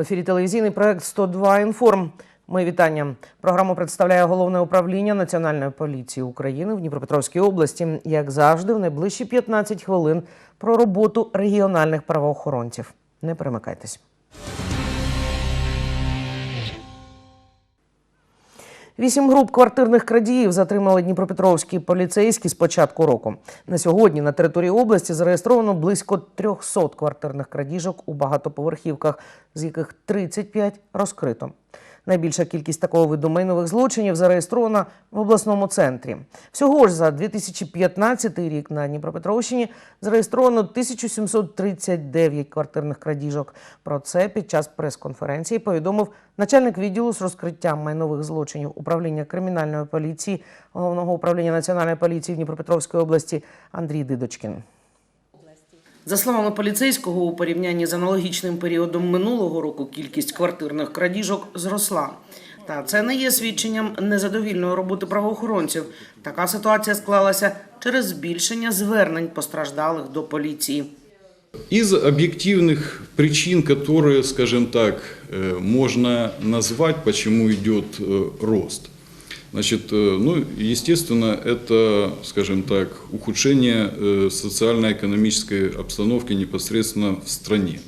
В ефірі телевізійний проект «102 інформ. Мої вітання. Програму представляє головне управління Національної поліції України в Дніпропетровській області. Як завжди, в найближчі 15 хвилин про роботу регіональних правоохоронців. Не перемикайтесь. Вісім груп квартирних крадіїв затримали дніпропетровські поліцейські з початку року. На сьогодні на території області зареєстровано близько 300 квартирних крадіжок у багатоповерхівках, з яких 35 розкрито. Найбільша кількість такого виду майнових злочинів зареєстрована в обласному центрі. Всього ж за 2015 рік на Дніпропетровщині зареєстровано 1739 квартирних крадіжок. Про це під час прес-конференції повідомив начальник відділу з розкриття майнових злочинів управління кримінальної поліції головного управління національної поліції в Дніпропетровській області Андрій Дидочкін. За словами поліцейського, у порівнянні з аналогічним періодом минулого року кількість квартирних крадіжок зросла. Та це не є свідченням незадовільної роботи правоохоронців. Така ситуація склалася через збільшення звернень постраждалих до поліції. Из объективных причин, которые, скажем так, э, можно назвать, почему идет э, рост. Значит, э, ну, естественно, это, скажем так, ухудшение э, социально-экономической обстановки непосредственно в стране.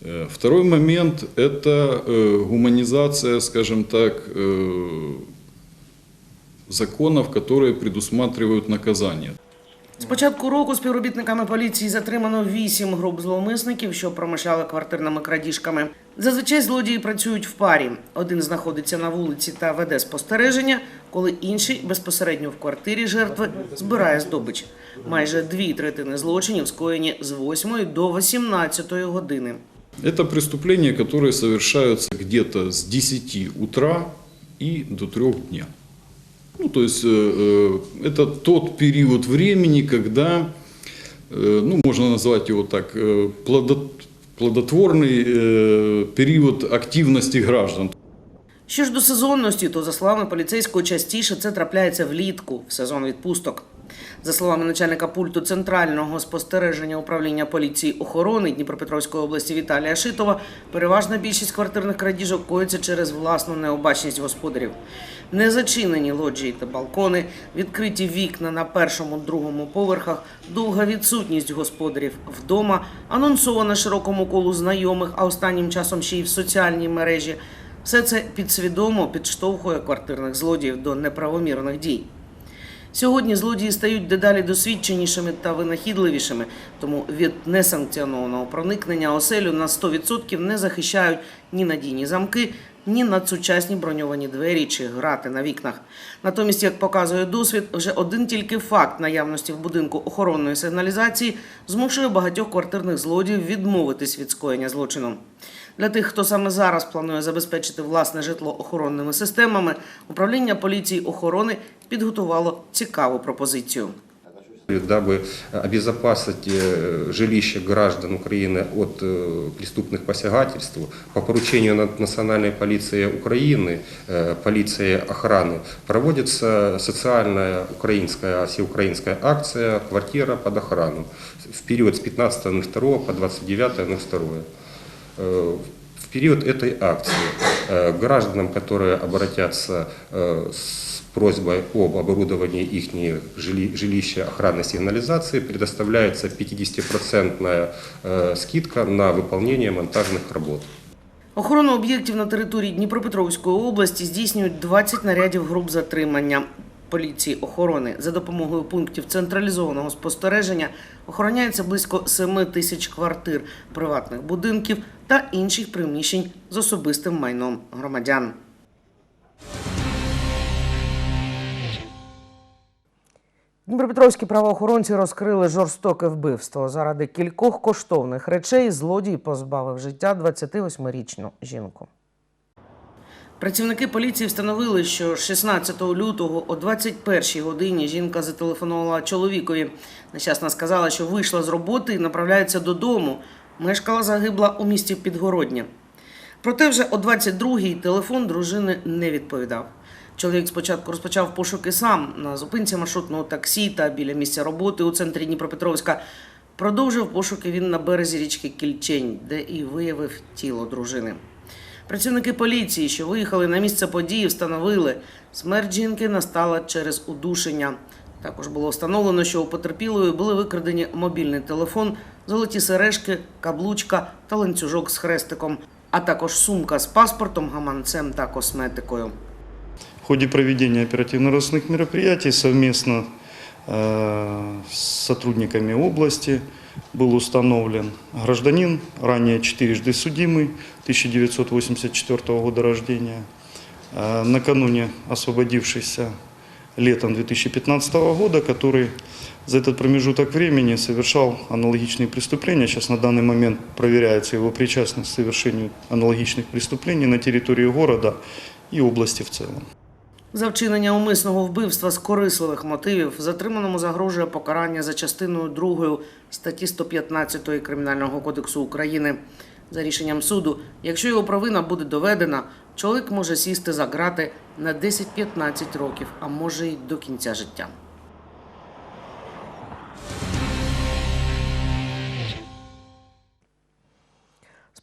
Э, Второй момент – это э, гуманизация, скажем так, э, законов, которые предусматривают наказание. З початку року співробітниками поліції затримано вісім груп зловмисників, що промишляли квартирними крадіжками. Зазвичай злодії працюють в парі. Один знаходиться на вулиці та веде спостереження, коли інший безпосередньо в квартирі жертви збирає здобич. Майже дві третини злочинів скоєні з 8 до 18 години. Это преступления, которые совершаются где-то с 10 утра и до 3 дня. Ну, то есть э, э, это тот период времени, когда, э, ну, можно назвать его так, э, плодо- плодотворный э, период активности граждан. Що ж до сезонності, то за словами поліцейського, частіше це трапляється влітку в сезон відпусток. За словами начальника пульту центрального спостереження управління поліції охорони Дніпропетровської області Віталія Шитова, переважна більшість квартирних крадіжок коїться через власну необачність господарів. Незачинені лоджії та балкони, відкриті вікна на першому другому поверхах, довга відсутність господарів вдома, анонсована широкому колу знайомих, а останнім часом ще й в соціальній мережі. Все це підсвідомо підштовхує квартирних злодіїв до неправомірних дій. Сьогодні злодії стають дедалі досвідченішими та винахідливішими, тому від несанкціонованого проникнення оселю на 100% не захищають ні надійні замки, ні надсучасні броньовані двері чи грати на вікнах. Натомість, як показує досвід, вже один тільки факт наявності в будинку охоронної сигналізації змушує багатьох квартирних злодіїв відмовитись від скоєння злочину. Для тих, хто саме зараз планує забезпечити власне житло охоронними системами, управління поліції охорони підготувало цікаву пропозицію. дабы обезопасить э, жилище граждан Украины от э, преступных посягательств, по поручению на- Национальной полиции Украины, э, полиции охраны, проводится социальная украинская, всеукраинская акция «Квартира под охрану» в период с 15.02 по 29.02. Э, В период этой акции э, гражданам, которые обратятся э, с просьбой об оборудовании их жилища охранной сигнализации, предоставляется 50% э, скидка на выполнение монтажных работ. Охорону об'єктів на території Дніпропетровської області здійснюють 20 нарядів груп затримання поліції охорони. За допомогою пунктів централізованого спостереження охороняється близько 7 тисяч квартир, приватних будинків та інших приміщень з особистим майном громадян. Дніпропетровські правоохоронці розкрили жорстоке вбивство. Заради кількох коштовних речей злодій позбавив життя 28-річну жінку. Працівники поліції встановили, що 16 лютого о 21 годині жінка зателефонувала чоловікові. Нещасна сказала, що вийшла з роботи і направляється додому. Мешкала загибла у місті Підгородня. Проте вже о 22-й телефон дружини не відповідав. Чоловік спочатку розпочав пошуки сам на зупинці маршрутного таксі та біля місця роботи у центрі Дніпропетровська. Продовжив пошуки він на березі річки Кільчень, де і виявив тіло дружини. Працівники поліції, що виїхали на місце події, встановили, смерть жінки настала через удушення. Також було встановлено, що у потерпілої були викрадені мобільний телефон, золоті сережки, каблучка та ланцюжок з хрестиком, а також сумка з паспортом, гаманцем та косметикою. В ходе проведения оперативно-розыскных мероприятий совместно э, с сотрудниками области был установлен гражданин, ранее четырежды судимый, 1984 года рождения, э, накануне освободившийся летом 2015 года, который за этот промежуток времени совершал аналогичные преступления. Сейчас на данный момент проверяется его причастность к совершению аналогичных преступлений на территории города и области в целом. За вчинення умисного вбивства з корисливих мотивів затриманому загрожує покарання за частиною 2 статті 115 Кримінального кодексу України. За рішенням суду, якщо його провина буде доведена, чоловік може сісти за ґрати на 10-15 років, а може й до кінця життя.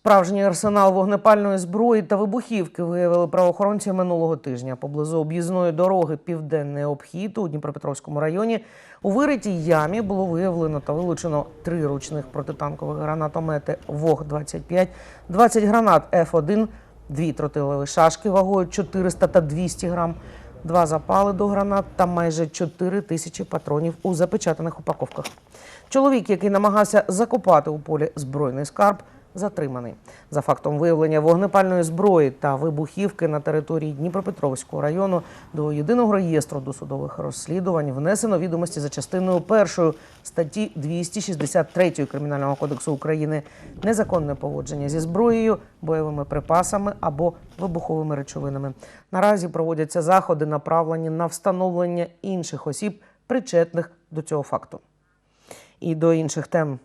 Справжній арсенал вогнепальної зброї та вибухівки виявили правоохоронці минулого тижня поблизу об'їзної дороги Південний обхід у Дніпропетровському районі. У виритій ямі було виявлено та вилучено три ручних протитанкових гранатомети ВОГ-25, 20 гранат Ф1, дві тротилові шашки вагою 400 та 200 грам, два запали до гранат та майже 4 тисячі патронів у запечатаних упаковках. Чоловік, який намагався закопати у полі збройний скарб, затриманий. За фактом виявлення вогнепальної зброї та вибухівки на території Дніпропетровського району до єдиного реєстру досудових розслідувань внесено відомості за частиною першої статті 263 Кримінального кодексу України незаконне поводження зі зброєю, бойовими припасами або вибуховими речовинами. Наразі проводяться заходи, направлені на встановлення інших осіб, причетних до цього факту. І до інших тем.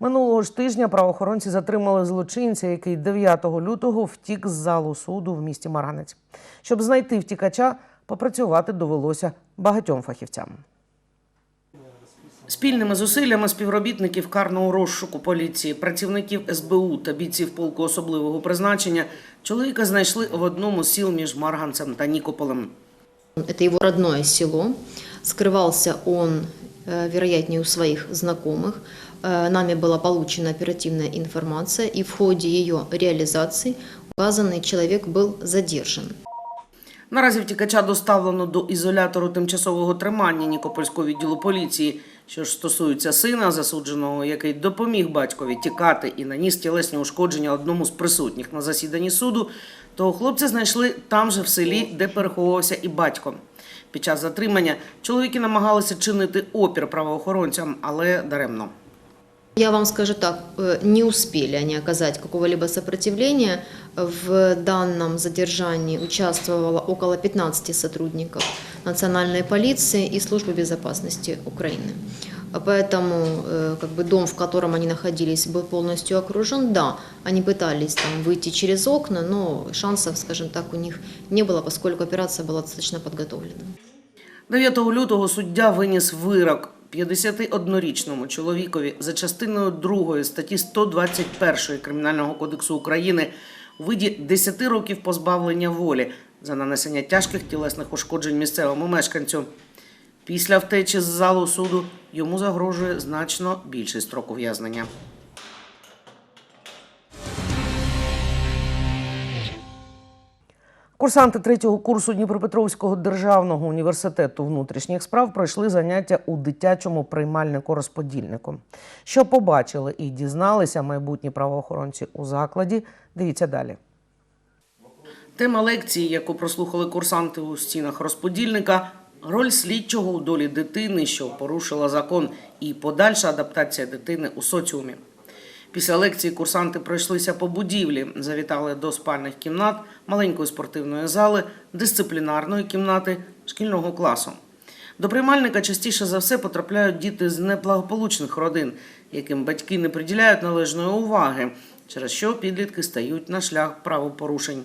Минулого ж тижня правоохоронці затримали злочинця, який 9 лютого втік з залу суду в місті Марганець. Щоб знайти втікача, попрацювати довелося багатьом фахівцям. Спільними зусиллями співробітників карного розшуку поліції, працівників СБУ та бійців полку особливого призначення чоловіка знайшли в одному з сіл між Марганцем та Нікополем. Это его родное село. Скрывался он, э, вероятнее, у своих знакомых. Э, Нами была получена оперативная информация, и в ходе ее реализации указанный человек был задержан. Наразі втікача доставлено до ізолятору тимчасового тримання Нікопольського відділу поліції. Що ж стосується сина засудженого, який допоміг батькові тікати і наніс тілесні ушкодження одному з присутніх на засіданні суду, то хлопця знайшли там же в селі, де переховувався і батько. Під час затримання чоловіки намагалися чинити опір правоохоронцям, але даремно. Я вам скажу так, э, не успели они оказать какого-либо сопротивления. В данном задержании участвовало около 15 сотрудников национальной полиции и службы безопасности Украины. А Поэтому э, как бы дом, в котором они находились, был полностью окружен. Да, они пытались там выйти через окна, но шансов, скажем так, у них не было, поскольку операция была достаточно подготовлена. 9 лютого суддя виніс вирок 51-річному чоловікові за частиною 2 статті 121 Кримінального кодексу України у виді 10 років позбавлення волі за нанесення тяжких тілесних ушкоджень місцевому мешканцю. Після втечі з залу суду йому загрожує значно більший строк ув'язнення. Курсанти третього курсу Дніпропетровського державного університету внутрішніх справ пройшли заняття у дитячому приймальнику розподільнику. Що побачили і дізналися майбутні правоохоронці у закладі. Дивіться далі. Тема лекції, яку прослухали курсанти у стінах розподільника, роль слідчого у долі дитини, що порушила закон, і подальша адаптація дитини у соціумі. Після лекції курсанти пройшлися по будівлі, завітали до спальних кімнат, маленької спортивної зали, дисциплінарної кімнати, шкільного класу. До приймальника частіше за все потрапляють діти з неблагополучних родин, яким батьки не приділяють належної уваги, через що підлітки стають на шлях правопорушень.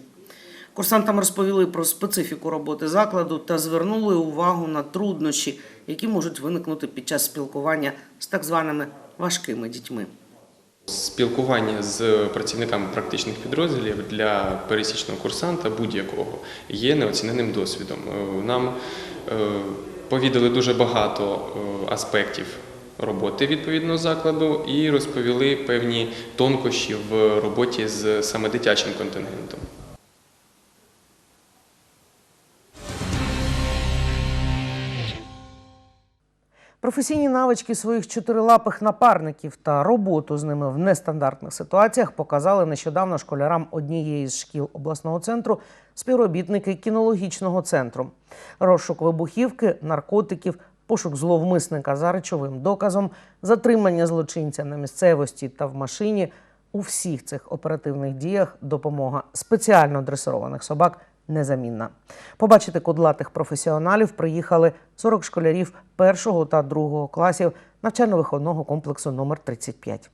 Курсантам розповіли про специфіку роботи закладу та звернули увагу на труднощі, які можуть виникнути під час спілкування з так званими важкими дітьми. Спілкування з працівниками практичних підрозділів для пересічного курсанта будь-якого є неоціненим досвідом. Е, Нам е, повідали дуже багато е, аспектів роботи відповідного закладу і розповіли певні тонкощі в роботі з саме дитячим контингентом. Професійні навички своїх чотирилапих напарників та роботу з ними в нестандартних ситуаціях показали нещодавно школярам однієї з шкіл обласного центру співробітники кінологічного центру. Розшук вибухівки, наркотиків, пошук зловмисника за речовим доказом, затримання злочинця на місцевості та в машині. У всіх цих оперативних діях допомога спеціально дресированих собак незамінна. Побачити кудлатих професіоналів приїхали 40 школярів першого та другого класів навчально-виховного комплексу номер 35.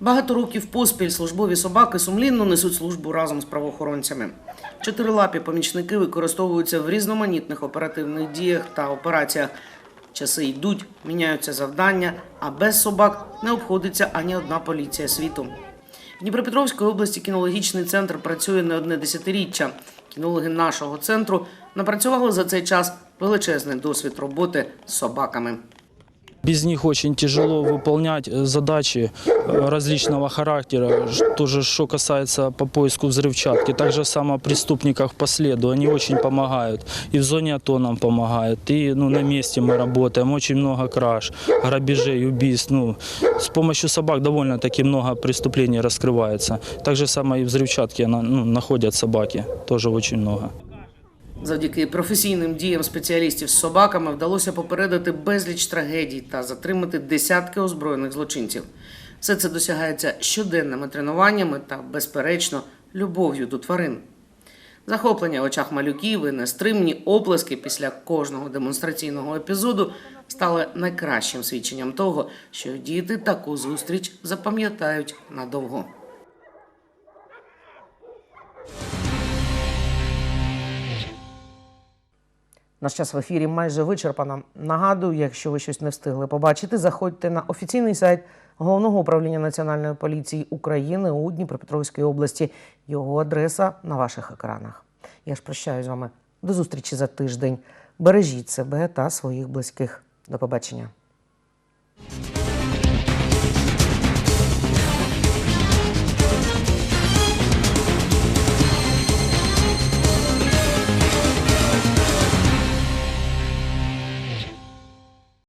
Багато років поспіль службові собаки сумлінно несуть службу разом з правоохоронцями. Чотирилапі помічники використовуються в різноманітних оперативних діях та операціях. Часи йдуть, міняються завдання, а без собак не обходиться ані одна поліція світу. В Дніпропетровської області кінологічний центр працює не одне десятиріччя. Кінологи нашого центру напрацювали за цей час величезний досвід роботи з собаками. Без них очень тяжело выполнять э, задачи э, различного характера. Ш- Тоже, что касается по поиску взрывчатки. Также само преступников по следу. Они очень помогают. И в зоне АТО нам помогают. И ну, на месте мы работаем. Очень много краж, грабежей, убийств. Ну, с помощью собак довольно-таки много преступлений раскрывается. Так же самое и взрывчатки на- ну, находят собаки. Тоже очень много. Завдяки професійним діям спеціалістів з собаками вдалося попередити безліч трагедій та затримати десятки озброєних злочинців. Все це досягається щоденними тренуваннями та, безперечно, любов'ю до тварин. Захоплення в очах малюків і нестримні оплески після кожного демонстраційного епізоду стали найкращим свідченням того, що діти таку зустріч запам'ятають надовго. Наш час в ефірі майже вичерпано. Нагадую, якщо ви щось не встигли побачити, заходьте на офіційний сайт Головного управління Національної поліції України у Дніпропетровській області. Його адреса на ваших екранах. Я ж прощаюсь з вами. До зустрічі за тиждень. Бережіть себе та своїх близьких. До побачення.